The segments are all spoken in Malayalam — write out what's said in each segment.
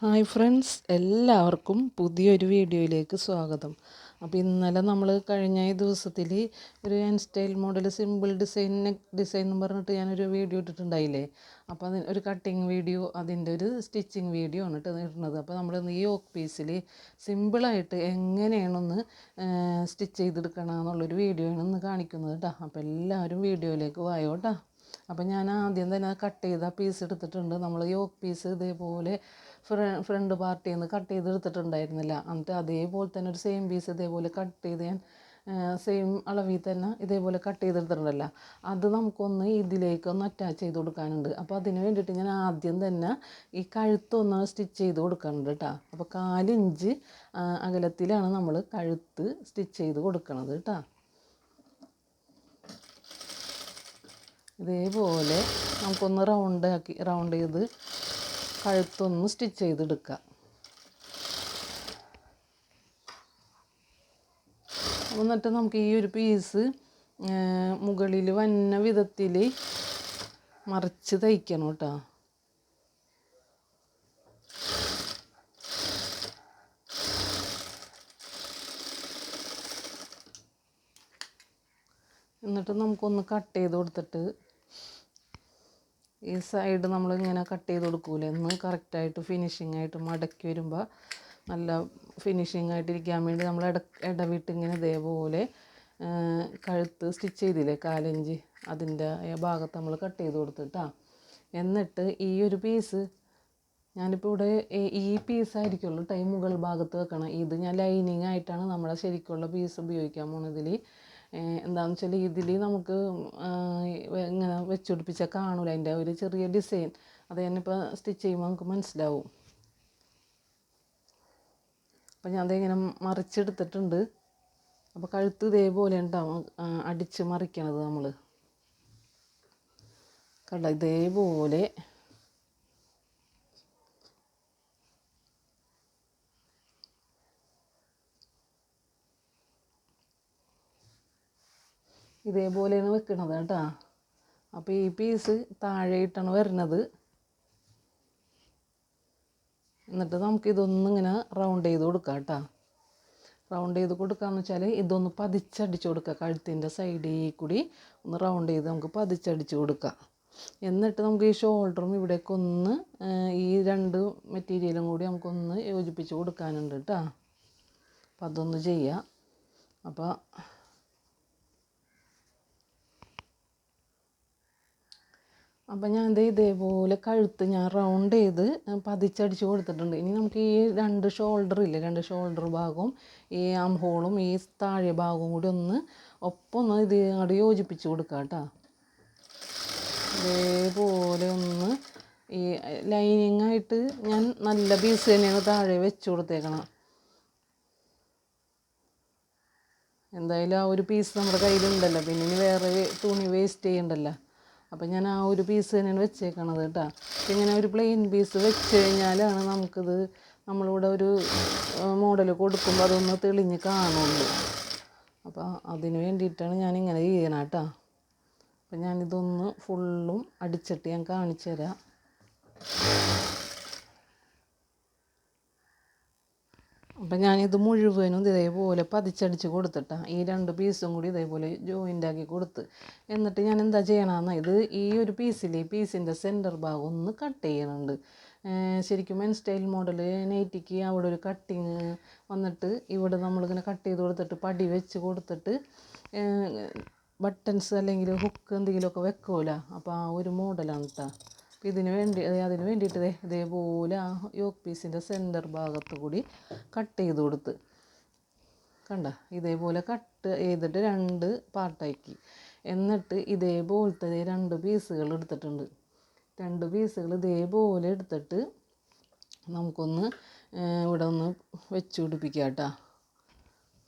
ഹായ് ഫ്രണ്ട്സ് എല്ലാവർക്കും പുതിയൊരു വീഡിയോയിലേക്ക് സ്വാഗതം. അപ്പോൾ ഇന്നലെ നമ്മൾ കഴിഞ്ഞ ദിവസത്തിൽ ഒരു hair style model simple design design എന്ന് പറഞ്ഞിട്ട് ഞാനൊരു വീഡിയോ ഇട്ടിട്ടുണ്ടായില്ലേ? അപ്പോൾ അതിന് ഒരു കട്ടിങ് വീഡിയോ അതിന്റെ ഒരു സ്റ്റിച്ചിങ് വീഡിയോ ആണ് ഇട്ട് ഇടുന്നത്. അപ്പോൾ നമ്മൾ ഈ ഓക്ക് പീസിൽ സിമ്പിളായിട്ട് എങ്ങനെയാണൊന്ന് സ്റ്റിച്ച് ചെയ്തെടുക്കണം എന്നുള്ളൊരു വീഡിയോ ആണ് ഇന്ന് കാണിക്കുന്നത് കേട്ടോ. അപ്പോൾ എല്ലാവരും വീഡിയോയിലേക്ക് വായോ കേട്ടോ. അപ്പോൾ ഞാൻ ആദ്യം തന്നെ കട്ട് ചെയ്ത പീസ് എടുത്തിട്ടുണ്ട്. നമ്മൾ യോക്ക് പീസ് ഇതേപോലെ ഫ്രണ്ട് പാർട്ടിയിൽ നിന്ന് കട്ട് ചെയ്ത് എടുത്തിട്ടുണ്ടായിരുന്നില്ല എന്നിട്ട് അതേപോലെ തന്നെ ഒരു സെയിം പീസ് ഇതേപോലെ കട്ട് ചെയ്ത് ഞാൻ സെയിം അളവിൽ തന്നെ ഇതേപോലെ കട്ട് ചെയ്തെടുത്തിട്ടുണ്ടല്ല. അത് നമുക്കൊന്ന് ഇതിലേക്കൊന്ന് അറ്റാച്ച് ചെയ്ത് കൊടുക്കാനുണ്ട്. അപ്പോൾ അതിന് വേണ്ടിയിട്ട് ഞാൻ ആദ്യം തന്നെ ഈ കഴുത്തൊന്ന് സ്റ്റിച്ച് ചെയ്ത് കൊടുക്കാനുണ്ട് കേട്ടോ അപ്പോൾ കാലിഞ്ച് അകലത്തിലാണ് നമ്മൾ കഴുത്ത് സ്റ്റിച്ച് ചെയ്ത് കൊടുക്കണത് കേട്ടോ ഇതേപോലെ നമുക്കൊന്ന് റൗണ്ട് ആക്കി റൗണ്ട് ചെയ്ത് കഴുത്തൊന്ന് സ്റ്റിച്ച് ചെയ്തെടുക്കുക എന്നിട്ട് നമുക്ക് ഈ ഒരു പീസ് മുകളിൽ വന്ന വിധത്തിൽ മറിച്ച് തയ്ക്കണം കേട്ടോ എന്നിട്ട് നമുക്കൊന്ന് കട്ട് ചെയ്ത് കൊടുത്തിട്ട് ഈ സൈഡ് നമ്മൾ ഇങ്ങനെ കട്ട് ചെയ്ത് കൊടുക്കൂലേ? ഒന്ന് കറക്റ്റായിട്ട് ഫിനിഷിംഗ് ആയിട്ട് മടക്കി വരുമ്പോൾ നല്ല ഫിനിഷിംഗ് ആയിട്ടിരിക്കാൻ വേണ്ടി നമ്മൾ ഇട ഇടവിട്ട് ഇങ്ങനെ ഇതേപോലെ കഴുത്ത് സ്റ്റിച്ച് ചെയ്തില്ലേ? കാലഞ്ച് അതിന്റെ ഭാഗത്ത് നമ്മൾ കട്ട് ചെയ്ത് കൊടുത്തിട്ടാ. എന്നിട്ട് ഈ ഒരു പീസ് ഞാനിപ്പോൾ ഇവിടെ ഈ പീസായിരിക്കുള്ളൂ ടൈം മുകൾ ഭാഗത്ത് വെക്കണം. ഇത് ഞാൻ ലൈനിങ് ആയിട്ടാണ് നമ്മുടെ ശരിക്കുള്ള പീസ് ഉപയോഗിക്കാൻ പോണതിൽ എന്താണെന്ന് വെച്ചാൽ ഇതിൽ നമുക്ക് ഇങ്ങനെ വെച്ച് പിടിപ്പിച്ചാൽ കാണൂല. അതിന്റെ ഒരു ചെറിയ ഡിസൈൻ അത് ഞാനിപ്പോൾ സ്റ്റിച്ച് ചെയ്യുമ്പോൾ നമുക്ക് മനസ്സിലാവും. അപ്പം ഞാൻ അതിങ്ങനെ മറിച്ചെടുത്തിട്ടുണ്ട്. അപ്പോൾ കഴുത്ത് ഇതേപോലെ ഉണ്ടാവും. അടിച്ച് മറിക്കണത് നമ്മൾ കണ്ട? ഇതേപോലെ ഇതേപോലെയാണ് വെക്കണത് കേട്ടോ. അപ്പോൾ ഈ പീസ് താഴെയിട്ടാണ് വരുന്നത്. എന്നിട്ട് നമുക്ക് ഇതൊന്നും ഇങ്ങനെ റൗണ്ട് ചെയ്ത് കൊടുക്കാം കേട്ടോ. റൗണ്ട് ചെയ്ത് കൊടുക്കാമെന്ന് വെച്ചാൽ ഇതൊന്ന് പതിച്ചടിച്ച് കൊടുക്കുക കഴുത്തിന്റെ സൈഡിൽ കൂടി ഒന്ന് റൗണ്ട് ചെയ്ത് നമുക്ക് പതിച്ചടിച്ച് കൊടുക്കാം. എന്നിട്ട് നമുക്ക് ഈ ഷോൾഡറും ഇവിടേക്ക് ഒന്ന് ഈ രണ്ട് മെറ്റീരിയലും കൂടി നമുക്കൊന്ന് യോജിപ്പിച്ച് കൊടുക്കാനുണ്ട് കേട്ടോ. അപ്പം അതൊന്ന് ചെയ്യാം. അപ്പോൾ അപ്പം ഞാൻ ഇത് ഇതേപോലെ കഴുത്ത് ഞാൻ റൗണ്ട് ചെയ്ത് പതിച്ചടിച്ച് കൊടുത്തിട്ടുണ്ട്. ഇനി നമുക്ക് ഈ രണ്ട് ഷോൾഡർ ഇല്ലേ രണ്ട് ഷോൾഡർ ഭാഗവും ഈ ആം ഹോളും ഈ താഴെ ഭാഗവും കൂടി ഒന്ന് ഒപ്പം ഒന്ന് ഇത് അങ്ങോട്ട് യോജിപ്പിച്ച് കൊടുക്കാം കേട്ടോ ഇതേപോലെ ഒന്ന് ഈ ലൈനിങ് ആയിട്ട് ഞാൻ നല്ല പീസ് തന്നെയാണ് താഴെ വെച്ച് കൊടുത്തേക്കണം. എന്തായാലും ആ ഒരു പീസ് നമ്മുടെ കയ്യിലുണ്ടല്ലോ. പിന്നെ ഇനി വേറെ തുണി വേസ്റ്റ് ചെയ്യണ്ടല്ലോ. അപ്പം ഞാൻ ആ ഒരു പീസ് തന്നെയാണ് വെച്ചേക്കണത് കേട്ടോ. ഇങ്ങനെ ഒരു പ്ലെയിൻ പീസ് വെച്ച് കഴിഞ്ഞാലാണ് നമുക്കിത് നമ്മളിവിടെ ഒരു മോഡൽ കൊടുക്കുമ്പോൾ അതൊന്ന് തെളിഞ്ഞ് കാണുള്ളൂ. അപ്പോൾ അതിന് വേണ്ടിയിട്ടാണ് ഞാനിങ്ങനെ ചെയ്യണം കേട്ടോ. അപ്പം ഞാനിതൊന്ന് ഫുള്ളും അടിച്ചിട്ട് ഞാൻ കാണിച്ചു തരാം അപ്പം ഞാനിത് മുഴുവനും ഇതേപോലെ പതിച്ചടിച്ച് കൊടുത്തിട്ടാണ് ഈ രണ്ട് പീസും കൂടി ഇതേപോലെ ജോയിന്റ് ആക്കി കൊടുത്ത്. എന്നിട്ട് ഞാൻ എന്താ ചെയ്യണമെന്ന് ഇത് ഈ ഒരു പീസിൽ ഈ പീസിന്റെ സെന്റർ ഭാഗം ഒന്ന് കട്ട് ചെയ്യുന്നുണ്ട് ശരിക്കും മെൻ സ്റ്റൈൽ മോഡൽ നൈറ്റിക്ക് അവിടെ ഒരു കട്ടിങ് വന്നിട്ട് ഇവിടെ നമ്മളിങ്ങനെ കട്ട് ചെയ്ത് കൊടുത്തിട്ട് പടി വെച്ച് കൊടുത്തിട്ട് ബട്ടൺസ് അല്ലെങ്കിൽ ഹുക്ക് എന്തെങ്കിലുമൊക്കെ വെക്കുമല്ലോ അപ്പോൾ ആ ഒരു മോഡലാണ് കേട്ടോ ഇതിന് വേണ്ടി അതിന് വേണ്ടിയിട്ട് ഇതേപോലെ ആ യോക്ക് പീസിന്റെ സെന്റർ ഭാഗത്ത് കൂടി കട്ട് ചെയ്ത് കൊടുത്ത്. കണ്ട? ഇതേപോലെ കട്ട് ചെയ്തിട്ട് രണ്ട് പാർട്ടാക്കി എന്നിട്ട് ഇതേപോലത്തെ രണ്ട് പീസുകൾ എടുത്തിട്ടുണ്ട്. രണ്ട് പീസുകൾ ഇതേപോലെ എടുത്തിട്ട് നമുക്കൊന്ന് ഇവിടെ ഒന്ന് വെച്ച് പിടിപ്പിക്കുക കേട്ടോ.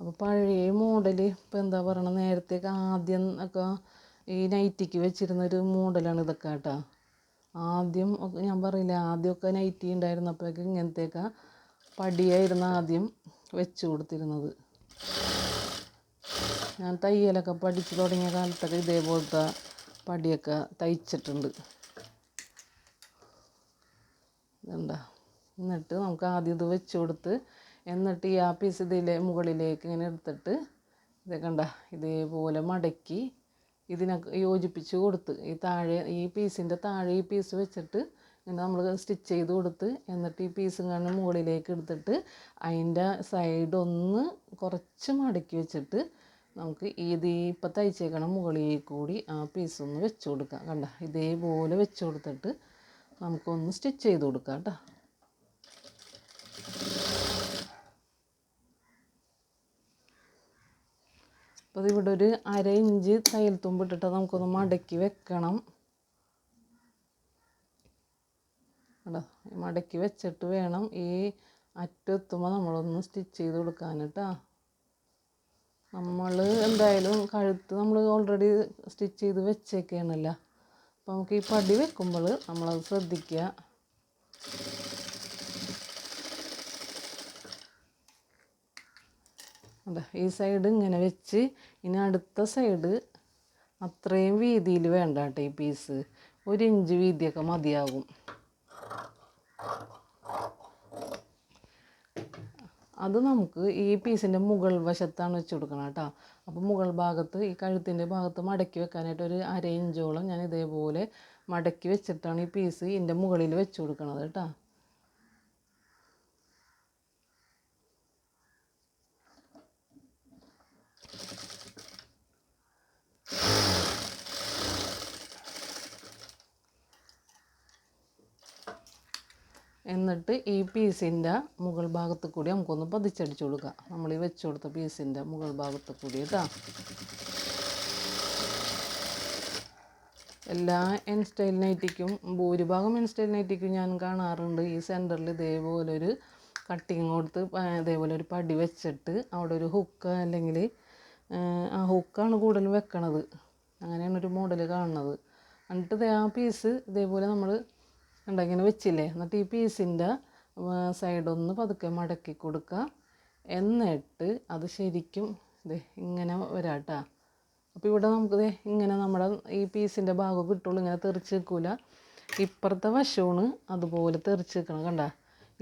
അപ്പോൾ പഴയ മോഡൽ ഇപ്പോൾ എന്താ പറയണത് നേരത്തെയൊക്കെ ആദ്യം ഒക്കെ ഈ നൈറ്റിക്ക് വെച്ചിരുന്നൊരു മോഡലാണ് ഇതൊക്കെ കേട്ടോ. ആദ്യം ഒക്കെ ഞാൻ പറയില്ല ആദ്യമൊക്കെ നൈറ്റി ഉണ്ടായിരുന്നപ്പോഴൊക്കെ ഇങ്ങനത്തെയൊക്കെ പടിയായിരുന്നു ആദ്യം വെച്ച് കൊടുത്തിരുന്നത്. ഞാൻ തയ്യലൊക്കെ പഠിച്ചു തുടങ്ങിയ കാലത്തൊക്കെ ഇതേപോലത്തെ പടിയൊക്കെ തയ്ച്ചിട്ടുണ്ട്. ഇതുണ്ടാ എന്നിട്ട് നമുക്ക് ആദ്യം ഇത് വെച്ച് കൊടുത്ത് എന്നിട്ട് ഈ ആ പീസ് ഇതിലെ മുകളിലേക്ക് ഇങ്ങനെ എടുത്തിട്ട് ഇതൊക്കെ കണ്ട ഇതേപോലെ മടക്കി ഇതിനൊക്കെ യോജിപ്പിച്ച് കൊടുത്ത് ഈ താഴെ ഈ പീസിന്റെ താഴെ ഈ പീസ് വെച്ചിട്ട് ഇങ്ങനെ നമ്മൾ സ്റ്റിച്ച് ചെയ്ത് കൊടുത്ത് എന്നിട്ട് ഈ പീസും കാണുന്ന മുകളിലേക്ക് എടുത്തിട്ട് അതിന്റെ സൈഡ് ഒന്ന് കുറച്ച് മടക്കി വെച്ചിട്ട് നമുക്ക് ഇത് ഇപ്പം തയ്ച്ചേക്കണ മുകളിൽ കൂടി ആ പീസ് ഒന്ന് വെച്ച് കൊടുക്കാം. കണ്ട? ഇതേപോലെ വെച്ച് കൊടുത്തിട്ട് നമുക്കൊന്ന് സ്റ്റിച്ച് ചെയ്ത് കൊടുക്കാം കേട്ടോ. അപ്പോൾ ഇതിവിടെ ഒരു അര ഇഞ്ച് തയ്യൽ തുമ്പ് ഇട്ടിട്ട് നമുക്കൊന്ന് മടക്കി വെക്കണം. കേട്ടോ മടക്കി വെച്ചിട്ട് വേണം ഈ അറ്റെത്തുമ്പോൾ നമ്മളൊന്ന് സ്റ്റിച്ച് ചെയ്ത് കൊടുക്കാൻ കേട്ടോ. നമ്മൾ എന്തായാലും കഴുത്ത് നമ്മൾ ഓൾറെഡി സ്റ്റിച്ച് ചെയ്ത് വെച്ചേക്കാണല്ലോ അപ്പോൾ നമുക്ക് ഈ പടി വെക്കുമ്പോൾ നമ്മളത് ശ്രദ്ധിക്കുക. അതെ ഈ സൈഡ് ഇങ്ങനെ വെച്ച് ഇനി അടുത്ത സൈഡ് അത്രയും വീതിയിൽ വേണ്ട കേട്ടോ ഈ പീസ് ഒരു ഇഞ്ച് വീതിയൊക്കെ മതിയാകും. അത് നമുക്ക് ഈ പീസിന്റെ മുകൾ വശത്താണ് വെച്ച് കൊടുക്കണം കേട്ടോ. അപ്പോൾ മുകൾ ഭാഗത്ത് ഈ കഴുത്തിന്റെ ഭാഗത്ത് മടക്കി വെക്കാനായിട്ട് ഒരു അര ഇഞ്ചോളം ഞാൻ ഇതേപോലെ മടക്കി വെച്ചിട്ടാണ് ഈ പീസ് ഇതിന്റെ മുകളിൽ വെച്ച് കൊടുക്കണത് കേട്ടോ. എന്നിട്ട് ഈ പീസിന്റെ മുകൾ ഭാഗത്ത് കൂടി നമുക്കൊന്ന് പതിച്ചടിച്ച് കൊടുക്കുക നമ്മൾ ഈ വെച്ച് കൊടുത്ത പീസിന്റെ മുകൾ ഭാഗത്ത് കൂടി കേട്ടോ എല്ലാ എൻ സ്റ്റൈൽ നൈറ്റിക്കും ഭൂരിഭാഗം എൻ സ്റ്റൈൽ നൈറ്റിക്കും ഞാൻ കാണാറുണ്ട്. ഈ സെന്ററിൽ ഇതേപോലെ ഒരു കട്ടിങ് കൊടുത്ത് ഇതേപോലെ ഒരു പടി വെച്ചിട്ട് അവിടെ ഒരു ഹുക്ക് അല്ലെങ്കിൽ ആ ഹുക്കാണ് കൂടുതൽ വെക്കണത്. അങ്ങനെയാണ് ഒരു മോഡൽ കാണുന്നത്. എന്നിട്ട് ആ പീസ് ഇതേപോലെ നമ്മൾ കണ്ട വെച്ചില്ലേ? എന്നിട്ട് ഈ പീസിന്റെ സൈഡൊന്ന് പതുക്കെ മടക്കി കൊടുക്കുക. എന്നിട്ട് അത് ശരിക്കും ഇത് ഇങ്ങനെ വരാട്ടാ. അപ്പോൾ ഇവിടെ നമുക്ക് ഇങ്ങനെ നമ്മുടെ ഈ പീസിന്റെ ഭാഗം കിട്ടുള്ളൂ ഇങ്ങനെ തെറിച്ച് നിൽക്കില്ല ഇപ്പുറത്തെ വശമാണ് അതുപോലെ തെറിച്ച് നിൽക്കണം കണ്ട.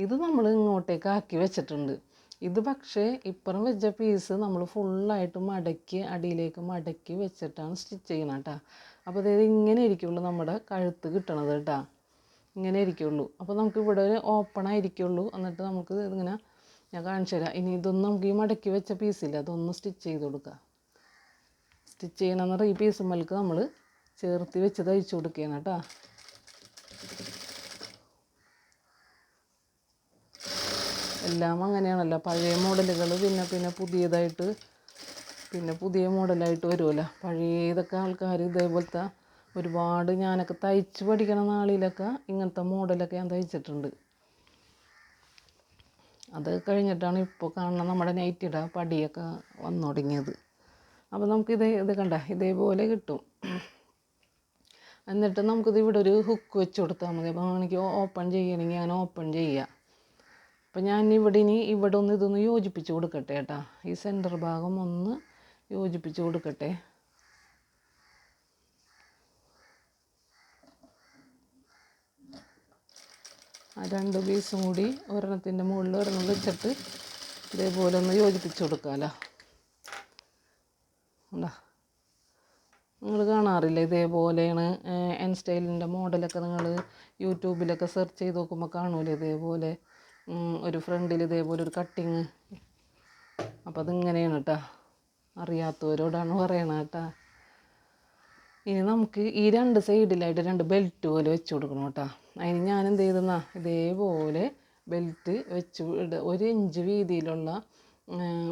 ഇത് നമ്മൾ ഇങ്ങോട്ടേക്ക് ആക്കി വെച്ചിട്ടുണ്ട്. ഇത് പക്ഷേ ഇപ്പുറം വെച്ച പീസ് നമ്മൾ ഫുള്ളായിട്ട് മടക്കി അടിയിലേക്ക് മടക്കി വെച്ചിട്ടാണ് സ്റ്റിച്ച് ചെയ്യണം കേട്ടോ. അപ്പോൾ അതായത് ഇങ്ങനെ ഇരിക്കുള്ളൂ നമ്മുടെ കഴുത്ത് കിട്ടണത് കേട്ടോ. ഇങ്ങനെ ഇരിക്കുള്ളൂ. അപ്പോൾ നമുക്ക് ഇവിടെ ഒരു ഓപ്പൺ ആയിരിക്കുള്ളൂ. എന്നിട്ട് നമുക്ക് ഇതിങ്ങനെ ഞാൻ കാണിച്ചു തരാം. ഇനി ഇതൊന്നും നമുക്ക് ഈ മടക്കി വെച്ച പീസില്ല അതൊന്ന് സ്റ്റിച്ച് ചെയ്ത് കൊടുക്കുക സ്റ്റിച്ച് ചെയ്യണമെന്ന് പറഞ്ഞാൽ ഈ പീസുമ്മൽക്ക് നമ്മൾ ചേർത്ത് വെച്ച് തയ്ച്ചു കൊടുക്കുകയാണ് കേട്ടോ. എല്ലാം അങ്ങനെയാണല്ലോ. പഴയ മോഡലുകൾ പിന്നെ പിന്നെ പുതിയതായിട്ട് പിന്നെ പുതിയ മോഡലായിട്ട് വരുമല്ലോ. പഴയതൊക്കെ ആൾക്കാർ ഇതേപോലത്തെ ഒരുപാട് ഞാനൊക്കെ തയ്ച്ച് പഠിക്കണ നാളിലൊക്കെ ഇങ്ങനത്തെ മോഡലൊക്കെ ഞാൻ തയ്ച്ചിട്ടുണ്ട്. അത് കഴിഞ്ഞിട്ടാണ് ഇപ്പോൾ കാണുന്ന നമ്മുടെ നൈറ്റിയുടെ പടിയൊക്കെ വന്നു തുടങ്ങിയത്. അപ്പോൾ നമുക്കിത് ഇത് കണ്ട? ഇതേപോലെ കിട്ടും. എന്നിട്ട് നമുക്കിത് ഇവിടെ ഒരു ഹുക്ക് വെച്ച് കൊടുത്താൽ മതി. അപ്പോൾ എനിക്ക് ഓപ്പൺ ചെയ്യണമെങ്കിൽ ഞാൻ ഓപ്പൺ ചെയ്യാം. അപ്പോൾ ഞാൻ ഇവിടെ ഇനി ഇവിടെ ഒന്ന് ഇതൊന്ന് യോജിപ്പിച്ച് കൊടുക്കട്ടെ കേട്ടോ. ഈ സെന്റർ ഭാഗം ഒന്ന് യോജിപ്പിച്ച് കൊടുക്കട്ടെ. ആ രണ്ട് പീസും കൂടി ഒരെണ്ണത്തിന്റെ മുകളിൽ ഒരെണ്ണം വെച്ചിട്ട് ഇതേപോലെ ഒന്ന് യോജിപ്പിച്ച് കൊടുക്കാമല്ലോ ഉണ്ടാ? നിങ്ങൾ കാണാറില്ല ഇതേപോലെയാണ് എൻ സ്റ്റൈലിന്റെ മോഡലൊക്കെ നിങ്ങൾ യൂട്യൂബിലൊക്കെ സെർച്ച് ചെയ്ത് നോക്കുമ്പോൾ കാണൂലേ ഇതേപോലെ? ഒരു ഫ്രണ്ടിൽ ഇതേപോലെ ഒരു കട്ടിങ് അപ്പോൾ അതിങ്ങനെയാണ് കേട്ടോ അറിയാത്തവരോടാണ് പറയണത് കേട്ടോ ഇനി നമുക്ക് ഈ രണ്ട് സൈഡിലായിട്ട് രണ്ട് ബെൽറ്റ് പോലെ വെച്ച് കൊടുക്കണം കേട്ടോ. അതിന് ഞാൻ എന്ത് ചെയ്തെന്നാ ഇതേപോലെ ബെൽറ്റ് വെച്ച് ഒരു ഇഞ്ച് വീതിയിലുള്ള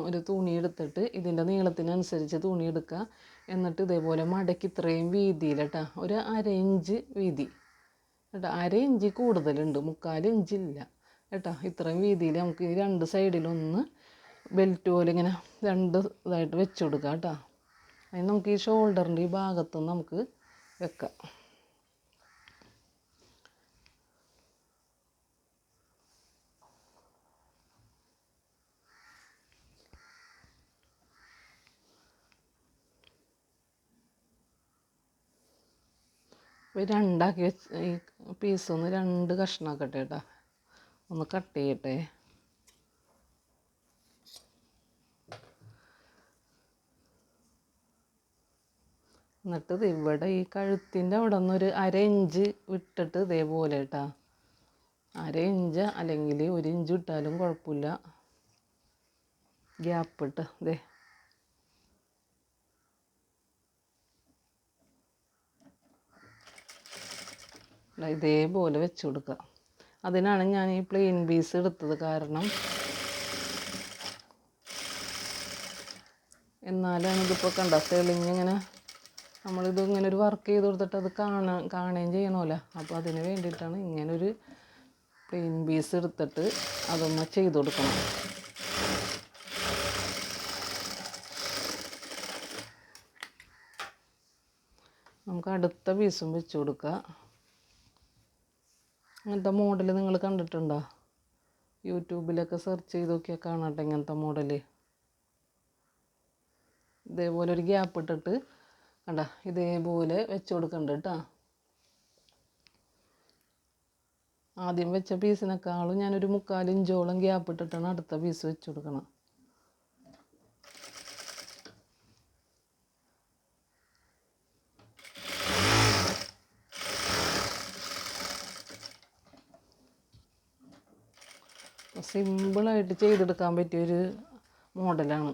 ഒരു തുണി എടുത്തിട്ട് ഇതിന്റെ നീളത്തിനനുസരിച്ച് തുണി എടുക്കുക. എന്നിട്ട് ഇതേപോലെ മടക്കി ഇത്രയും വീതിയിൽ കേട്ടോ ഒരു അര ഇഞ്ച് വീതി. കേട്ടോ അര ഇഞ്ച് കൂടുതലുണ്ട് മുക്കാൽ ഇഞ്ചില്ല കേട്ടോ ഇത്രയും വീതിയിൽ നമുക്ക് ഈ രണ്ട് സൈഡിലൊന്ന് ബെൽറ്റ് പോലെ ഇങ്ങനെ രണ്ട് ഇതായിട്ട് വെച്ച് കൊടുക്കാം കേട്ടോ. അതിന് നമുക്ക് ഈ ഷോൾഡറിന്റെ ഈ ഭാഗത്ത് നമുക്ക് വെക്കാം. രണ്ടാക്കി വെച്ച് ഈ പീസൊന്ന് രണ്ട് കഷ്ണമാക്കട്ടെ കേട്ടോ ഒന്ന് കട്ട് ചെയ്യട്ടെ. എന്നിട്ട് ഇവിടെ ഈ കഴുത്തിന്റെ അവിടെ നിന്നൊരു അര ഇഞ്ച് വിട്ടിട്ട് ഇതേപോലെ കേട്ടോ. അര ഇഞ്ച് അല്ലെങ്കിൽ ഒരു ഇഞ്ച് വിട്ടാലും കുഴപ്പമില്ല. ഗ്യാപ്പ് ഇട്ട് ഇതേ ഇതേപോലെ വെച്ച് കൊടുക്കുക. അതിനാണ് ഞാൻ ഈ പ്ലെയിൻ പീസ് എടുത്തത് കാരണം എന്നാലാണ് ഇതിപ്പോൾ കണ്ട? തെളിഞ്ഞിങ്ങനെ നമ്മളിത് ഇങ്ങനെ ഒരു വർക്ക് ചെയ്ത് കൊടുത്തിട്ട് അത് കാണാൻ കാണുകയും ചെയ്യണമല്ലോ. അപ്പോൾ അതിന് വേണ്ടിയിട്ടാണ് ഇങ്ങനൊരു പ്ലെയിൻ പീസ് എടുത്തിട്ട് അതൊന്ന് ചെയ്ത് കൊടുക്കണം. നമുക്ക് അടുത്ത പീസും വെച്ച് കൊടുക്കുക അങ്ങനത്തെ മോഡൽ നിങ്ങൾ കണ്ടിട്ടുണ്ടോ? യൂട്യൂബിലൊക്കെ സെർച്ച് ചെയ്ത് നോക്കിയാൽ കാണട്ടെ ഇങ്ങനത്തെ മോഡൽ ഇതേപോലെ ഒരു ഗ്യാപ്പ് ഇട്ടിട്ട് കണ്ട? ഇതേപോലെ വെച്ച് കൊടുക്കണ്ട കേട്ടോ. ആദ്യം വെച്ച പീസിനേക്കാളും ഞാനൊരു മുക്കാൽ ഇഞ്ചോളം ഗ്യാപ്പ് ഇട്ടിട്ടാണ് അടുത്ത പീസ് വെച്ച് കൊടുക്കണം സിമ്പിളായിട്ട് ചെയ്തെടുക്കാൻ പറ്റിയൊരു മോഡലാണ്.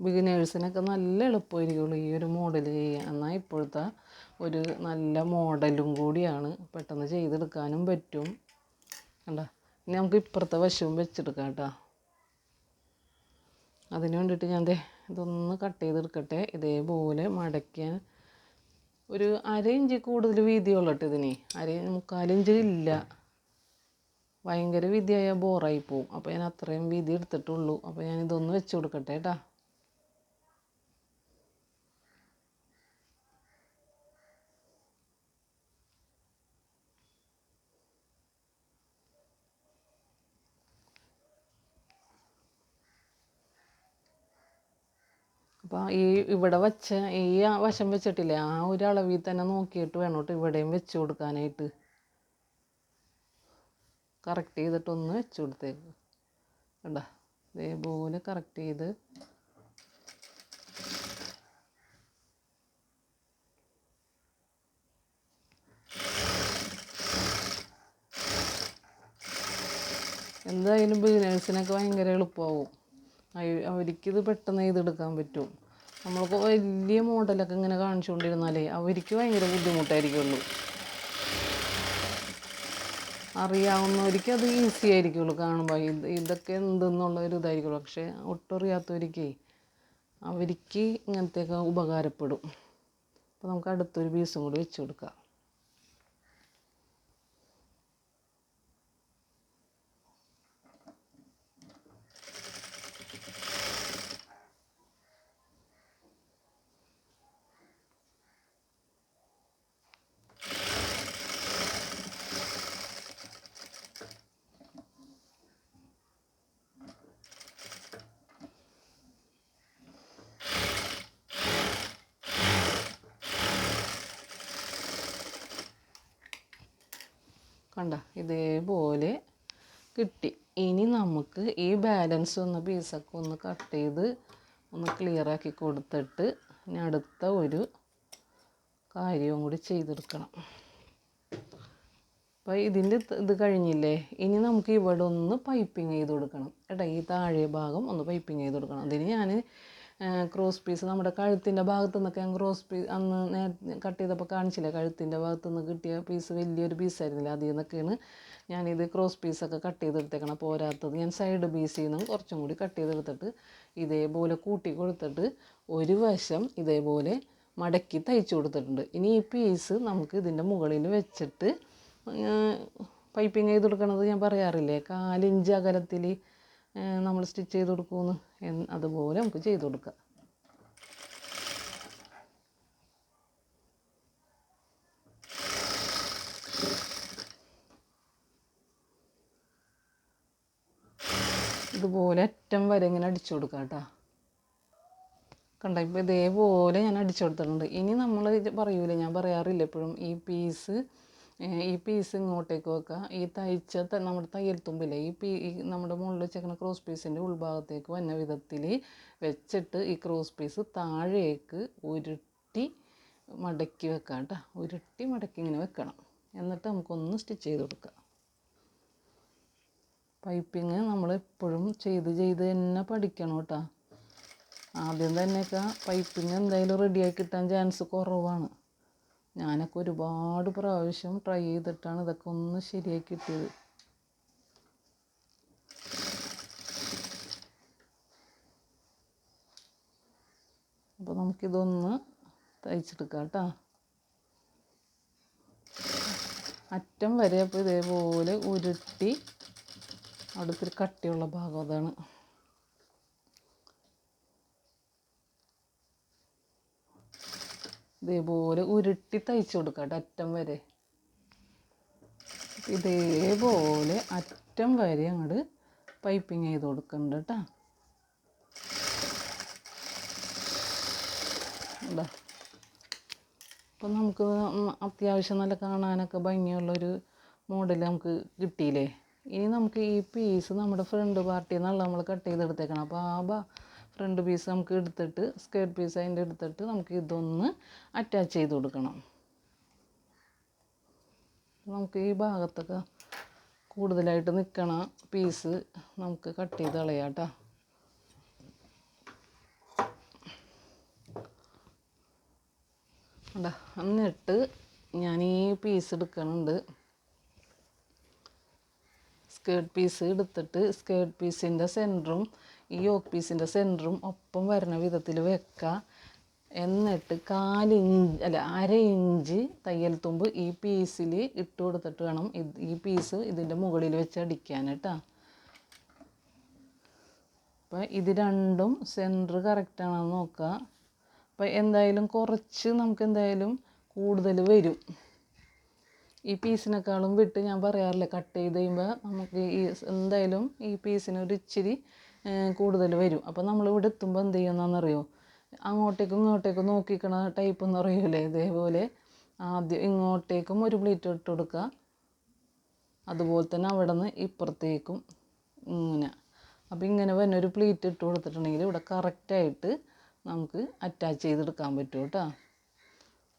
ബിഗിനേഴ്സിനൊക്കെ നല്ല എളുപ്പമായിരിക്കുള്ളൂ ഈ ഒരു മോഡൽ ചെയ്യാൻ എന്നാൽ ഇപ്പോഴത്തെ ഒരു നല്ല മോഡലും കൂടിയാണ് പെട്ടെന്ന് ചെയ്തെടുക്കാനും പറ്റും. കണ്ട? ഇനി നമുക്ക് ഇപ്പുറത്തെ വശവും വെച്ചെടുക്കാം കേട്ടോ. അതിന് വേണ്ടിയിട്ട് ഞാൻ ദേ ഇതൊന്ന് കട്ട് ചെയ്തെടുക്കട്ടെ. ഇതേപോലെ മടക്കിയാൽ ഒരു അര ഇഞ്ച് കൂടുതൽ വീതിയുള്ളട്ട് ഇതിന്. അര മുക്കാലിഞ്ച് ഇല്ല. ഭയങ്കര വീതിയായാൽ ബോറായി പോവും. അപ്പോൾ ഞാൻ അത്രയും വീതി എടുത്തിട്ടുള്ളൂ. അപ്പോൾ ഞാൻ ഇതൊന്ന് വെച്ച് കൊടുക്കട്ടെ കേട്ടോ. അപ്പോൾ ഈ ഇവിടെ വച്ച ഈ വശം വെച്ചിട്ടില്ലേ ആ ഒരു അളവിൽ തന്നെ നോക്കിയിട്ട് വേണം കേട്ടോ ഇവിടെയും വെച്ച് കൊടുക്കാനായിട്ട്. കറക്റ്റ് ചെയ്തിട്ടൊന്ന് വെച്ച് കൊടുത്തേക്ക്. കണ്ട? ഇതേപോലെ കറക്റ്റ് ചെയ്ത്. എന്തായാലും ബിഗിനേഴ്സിനൊക്കെ ഭയങ്കര എളുപ്പമാവും അവർക്കിത് പെട്ടെന്ന് ചെയ്തെടുക്കാൻ പറ്റും. നമ്മൾക്ക് വലിയ മോഡലൊക്കെ ഇങ്ങനെ കാണിച്ചുകൊണ്ടിരുന്നാലേ അവർക്ക് ഭയങ്കര ബുദ്ധിമുട്ടായിരിക്കുള്ളൂ. അറിയാവുന്നവർക്ക് അത് ഈസി ആയിരിക്കുള്ളൂ കാണുമ്പോൾ ഇത് ഇതൊക്കെ എന്തെന്നുള്ള ഒരു ഇതായിരിക്കുള്ളൂ. പക്ഷേ ഒട്ടറിയാത്തവർക്കേ അവർക്ക് ഇങ്ങനത്തെയൊക്കെ ഉപകാരപ്പെടും. അപ്പോൾ നമുക്ക് അടുത്തൊരു പീസും കൂടി വെച്ച് കൊടുക്കാം. കണ്ട? ഇതേപോലെ കിട്ടി. ഇനി നമുക്ക് ഈ ബാലൻസ് വന്ന പീസൊക്കെ ഒന്ന് കട്ട് ചെയ്ത് ഒന്ന് ക്ലിയർ ആക്കി കൊടുത്തിട്ട് ഇനി അടുത്ത ഒരു കാര്യവും കൂടി ചെയ്തെടുക്കണം. അപ്പോൾ ഇതിന്റെ ഇത് കഴിഞ്ഞില്ലേ? ഇനി നമുക്ക് ഇവിടെ ഒന്ന് പൈപ്പിംഗ് ചെയ്ത് കൊടുക്കണം. കേട്ടോ ഈ താഴെ ഭാഗം ഒന്ന് പൈപ്പിംഗ് ചെയ്ത് കൊടുക്കണം. അതിന് ഞാൻ ക്രോസ് പീസ് നമ്മുടെ കഴുത്തിന്റെ ഭാഗത്തു നിന്നൊക്കെ ഞാൻ ക്രോസ് പീസ് അന്ന് നേരത്തെ കട്ട് ചെയ്തപ്പോൾ കാണിച്ചില്ല? കഴുത്തിന്റെ ഭാഗത്തു നിന്ന് കിട്ടിയ പീസ് വലിയൊരു പീസായിരുന്നില്ല അതിൽ നിന്നൊക്കെയാണ് ഞാനിത് ക്രോസ് പീസൊക്കെ കട്ട് ചെയ്തെടുത്തേക്കണം. പോരാത്തത് ഞാൻ സൈഡ് പീസിൽ നിന്നും കുറച്ചും കൂടി കട്ട് ചെയ്തെടുത്തിട്ട് ഇതേപോലെ കൂട്ടി കൊടുത്തിട്ട് ഒരു വശം ഇതേപോലെ മടക്കി തയ്ച്ചു കൊടുത്തിട്ടുണ്ട്. ഇനി ഈ പീസ് നമുക്ക് ഇതിന്റെ മുകളിൽ വെച്ചിട്ട് പൈപ്പിങ് ചെയ്ത് കൊടുക്കണത് ഞാൻ പറയാറില്ലേ? കാലിഞ്ച് അകലത്തിൽ നമ്മൾ സ്റ്റിച്ച് ചെയ്ത് കൊടുക്കുമെന്ന് അതുപോലെ നമുക്ക് ചെയ്ത് കൊടുക്കാം ഇതുപോലെ അറ്റം വരെ ഇങ്ങനെ അടിച്ചു കൊടുക്കാം കേട്ടോ. കണ്ട ഇപ്പോൾ ഇതേപോലെ ഞാൻ അടിച്ചു കൊടുത്തിട്ടുണ്ട്. ഇനി നമ്മൾ പറയൂലേ ഞാൻ പറയാറില്ല എപ്പോഴും ഈ പീസ് ഈ പീസ് ഇങ്ങോട്ടേക്ക് വെക്കുക ഈ തയ്ച്ച നമ്മുടെ തയ്യൽ തുമ്പിലെ ഈ പീ നമ്മുടെ മുകളിൽ വെച്ചേക്കുന്ന ക്രോസ് പീസിന്റെ ഉൾഭാഗത്തേക്ക് വന്ന വിധത്തിൽ വെച്ചിട്ട് ഈ ക്രോസ് പീസ് താഴേക്ക് ഉരുട്ടി മടക്കി വെക്കാം കേട്ടോ ഉരുട്ടി മടക്കി ഇങ്ങനെ വെക്കണം. എന്നിട്ട് നമുക്കൊന്ന് സ്റ്റിച്ച് ചെയ്ത് കൊടുക്കാം. പൈപ്പിങ് നമ്മൾ എപ്പോഴും ചെയ്ത് ചെയ്ത് തന്നെ പഠിക്കണം കേട്ടോ ആദ്യം തന്നെയൊക്കെ പൈപ്പിങ് എന്തായാലും റെഡിയാക്കി കിട്ടാൻ ചാൻസ് കുറവാണ്. ഞാനൊക്കെ ഒരുപാട് പ്രാവശ്യം ട്രൈ ചെയ്തിട്ടാണ് ഇതൊക്കെ ഒന്ന് ശരിയാക്കി കിട്ടിയത്. അപ്പോൾ നമുക്കിതൊന്ന് തയ്ച്ചെടുക്കാം കേട്ടോ. അറ്റം വരെ അപ്പോൾ ഇതേപോലെ ഉരുട്ടി അവിടുത്തെ കട്ടിയുള്ള ഭാഗം അതാണ്. ഇതേപോലെ ഉരുട്ടി തയ്ച്ചു കൊടുക്കാം അറ്റം വരെ. ഇതേപോലെ അറ്റം വരെ അങ്ങോട്ട് പൈപ്പിങ് ചെയ്ത് കൊടുക്കുന്നുണ്ട് കേട്ടോ അപ്പം നമുക്ക് അത്യാവശ്യം നല്ല കാണാനൊക്കെ ഭംഗിയുള്ളൊരു മോഡൽ നമുക്ക് കിട്ടിയില്ലേ? ഇനി നമുക്ക് ഈ പീസ് നമ്മുടെ ഫ്രണ്ട് പാർട്ടിയിൽ നിന്നുള്ള നമ്മൾ കട്ട് ചെയ്തെടുത്തേക്കണം അപ്പോൾ ആ ഫ്രണ്ട് പീസ് നമുക്ക് എടുത്തിട്ട് സ്കേർട്ട് പീസ് അതിന്റെ എടുത്തിട്ട് നമുക്ക് ഇതൊന്ന് അറ്റാച്ച് ചെയ്ത് കൊടുക്കണം. നമുക്ക് ഈ ഭാഗത്തൊക്കെ കൂടുതലായിട്ട് നിൽക്കണ പീസ് നമുക്ക് കട്ട് ചെയ്ത് കളയാം കേട്ടോ എന്നിട്ട് ഞാൻ ഈ പീസ് എടുക്കണുണ്ട്. സ്കേർട്ട് പീസ് എടുത്തിട്ട് സ്കേർട്ട് പീസിന്റെ സെന്ററും ഈ പീസിന്റെ സെന്ററും ഒപ്പം വരുന്ന വിധത്തിൽ വെക്കുക എന്നിട്ട് കാലിഞ്ച് അല്ല അര ഇഞ്ച് തയ്യൽ തുമ്പ് ഈ പീസിൽ ഇട്ട് കൊടുത്തിട്ട് വേണം ഈ പീസ് ഇതിന്റെ മുകളിൽ വെച്ച് അടിക്കാൻ കേട്ടോ അപ്പോൾ ഇത് രണ്ടും സെന്റർ കറക്റ്റാണെന്ന് നോക്കുക അപ്പോൾ എന്തായാലും കുറച്ച് നമുക്ക് എന്തായാലും കൂടുതൽ വരും. ഈ പീസിനേക്കാളും വിട്ട് ഞാൻ പറയാറില്ല കട്ട് ചെയ്ത് കഴിയുമ്പോൾ നമുക്ക് ഈ എന്തായാലും ഈ പീസിന് ഒരു ഇച്ചിരി കൂടുതൽ വരും. അപ്പോൾ നമ്മൾ ഇവിടെ എത്തുമ്പോൾ എന്ത് ചെയ്യുന്നതെന്നറിയോ അങ്ങോട്ടേക്കും ഇങ്ങോട്ടേക്കും നോക്കിക്കണ ടൈപ്പ് എന്ന് പറയൂലേ? ഇതേപോലെ ആദ്യം ഇങ്ങോട്ടേക്കും ഒരു പ്ലേറ്റ് ഇട്ട് കൊടുക്കുക അതുപോലെ തന്നെ അവിടെ നിന്ന് ഇപ്പുറത്തേക്കും ഇങ്ങനെ. അപ്പോൾ ഇങ്ങനെ തന്നെ ഒരു പ്ലേറ്റ് ഇട്ട് കൊടുത്തിട്ടുണ്ടെങ്കിൽ ഇവിടെ കറക്റ്റായിട്ട് നമുക്ക് അറ്റാച്ച് ചെയ്തെടുക്കാൻ പറ്റും കേട്ടോ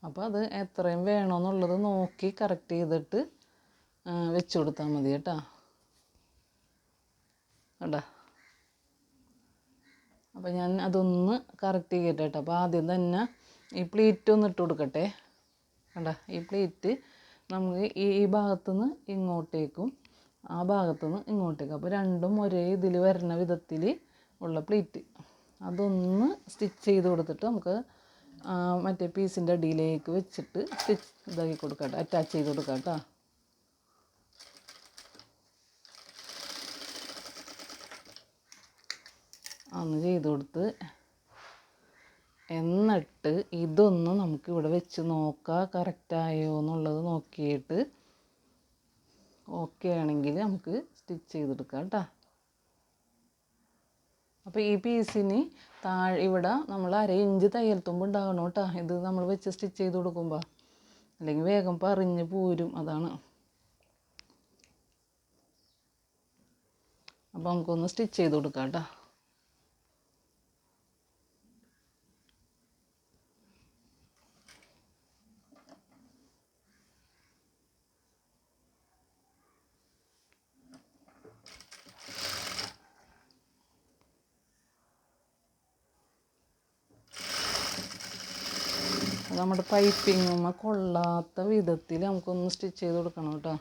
അപ്പോൾ അത് എത്രയും വേണമെന്നുള്ളത് നോക്കി കറക്റ്റ് ചെയ്തിട്ട് വെച്ച് കൊടുത്താൽ മതി കേട്ടോ കേട്ടോ അപ്പോൾ ഞാൻ അതൊന്ന് കറക്റ്റ് ചെയ്യട്ടെ കേട്ടോ അപ്പോൾ ആദ്യം തന്നെ ഈ പ്ലേറ്റ് ഒന്ന് ഇട്ട് കൊടുക്കട്ടെ. കണ്ട? ഈ പ്ലേറ്റ് നമുക്ക് ഈ ഈ ഭാഗത്തുനിന്ന് ഇങ്ങോട്ടേക്കും ആ ഭാഗത്തുനിന്ന് ഇങ്ങോട്ടേക്കും. അപ്പോൾ രണ്ടും ഒരേ ഇതിൽ വരുന്ന വിധത്തിൽ ഉള്ള പ്ലേറ്റ് അതൊന്ന് സ്റ്റിച്ച് ചെയ്ത് കൊടുത്തിട്ട് നമുക്ക് മറ്റേ പീസിന്റെ അടിയിലേക്ക് വെച്ചിട്ട് സ്റ്റിച്ച് ഇതാക്കി കൊടുക്കാം അറ്റാച്ച് ചെയ്ത് കൊടുക്കാം കേട്ടോ ഒന്ന് ചെയ്ത് കൊടുത്ത് എന്നിട്ട് ഇതൊന്ന് നമുക്ക് ഇവിടെ വെച്ച് നോക്കാം കറക്റ്റായോ എന്നുള്ളത് നോക്കിയിട്ട് ഓക്കെ ആണെങ്കിൽ നമുക്ക് സ്റ്റിച്ച് ചെയ്തെടുക്കാം കേട്ടോ. അപ്പോൾ ഈ പീസിന് താഴെ ഇവിടെ നമ്മൾ അര ഇഞ്ച് തയ്യൽ തുമ്പ് ഉണ്ടാകണം കേട്ടോ. ഇത് നമ്മൾ വെച്ച് സ്റ്റിച്ച് ചെയ്ത് കൊടുക്കുമ്പോൾ അല്ലെങ്കിൽ വേഗം പറിഞ്ഞ് പോരും അതാണ്. അപ്പോൾ നമുക്കൊന്ന് സ്റ്റിച്ച് ചെയ്ത് കൊടുക്കാം കേട്ടോ. നമ്മുടെ പൈപ്പിങ്ങുമ്മ കൊള്ളാത്ത വിധത്തിൽ നമുക്കൊന്ന് സ്റ്റിച്ച് ചെയ്ത് കൊടുക്കണം കേട്ടോ.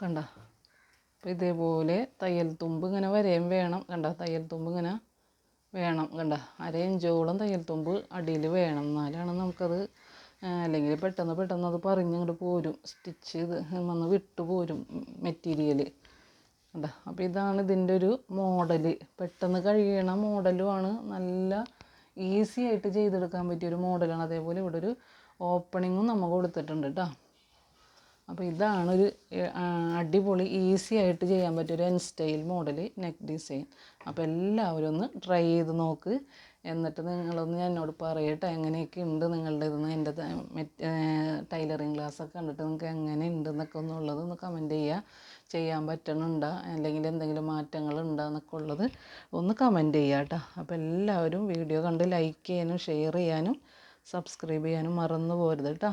കണ്ട. അപ്പോൾ ഇതേപോലെ തയ്യൽ തുമ്പ് ഇങ്ങനെ വരെയും വേണം. കണ്ട തയ്യൽ തുമ്പ് ഇങ്ങനെ വേണം. കണ്ട അര ഇഞ്ചോളം തയ്യൽ തുമ്പ് അടിയിൽ വേണം. എന്നാലാണ് നമുക്കത് അല്ലെങ്കിൽ പെട്ടെന്ന് പെട്ടെന്ന് അത് പറഞ്ഞങ്ങോട്ട് പോരും. സ്റ്റിച്ച് ഇത് വന്ന് വിട്ടു പോരും മെറ്റീരിയൽ കണ്ട അപ്പോൾ ഇതാണ് ഇതിന്റെ ഒരു മോഡൽ പെട്ടെന്ന് കഴിയണ മോഡലുമാണ്. നല്ല ഈസി ആയിട്ട് ചെയ്തെടുക്കാൻ പറ്റിയ ഒരു മോഡലാണ്. അതേപോലെ ഇവിടെ ഒരു ഓപ്പണിങ്ങും നമ്മൾ കൊടുത്തിട്ടുണ്ട് കേട്ടോ അപ്പോൾ ഇതാണ് ഒരു അടിപൊളി ഈസി ആയിട്ട് ചെയ്യാൻ പറ്റിയ ഒരു എൻ സ്റ്റൈൽ മോഡൽ നെക്ക് ഡിസൈൻ അപ്പോൾ എല്ലാവരും ഒന്ന് ട്രൈ ചെയ്ത് നോക്ക്. എന്നിട്ട് നിങ്ങളൊന്ന് എന്നോട് പറയട്ടെ എങ്ങനെയൊക്കെ ഉണ്ട് നിങ്ങളുടെ ഇതെന്ന് എന്റെ ടൈലറിങ് ക്ലാസ്സൊക്കെ കണ്ടിട്ട് നിങ്ങൾക്ക് എങ്ങനെ ഉണ്ടെന്നൊക്കെ ഒന്നുള്ളത് ഒന്ന് കമന്റ് ചെയ്യുക ചെയ്യാൻ പറ്റണുണ്ടോ? അല്ലെങ്കിൽ എന്തെങ്കിലും മാറ്റങ്ങൾ എന്നൊക്കെ ഉള്ളത് ഒന്ന് കമന്റ് ചെയ്യുക കേട്ടോ അപ്പോൾ എല്ലാവരും വീഡിയോ കണ്ട് ലൈക്ക് ചെയ്യാനും ഷെയർ ചെയ്യാനും സബ്സ്ക്രൈബ് ചെയ്യാനും മറന്നു പോരുത് കേട്ടോ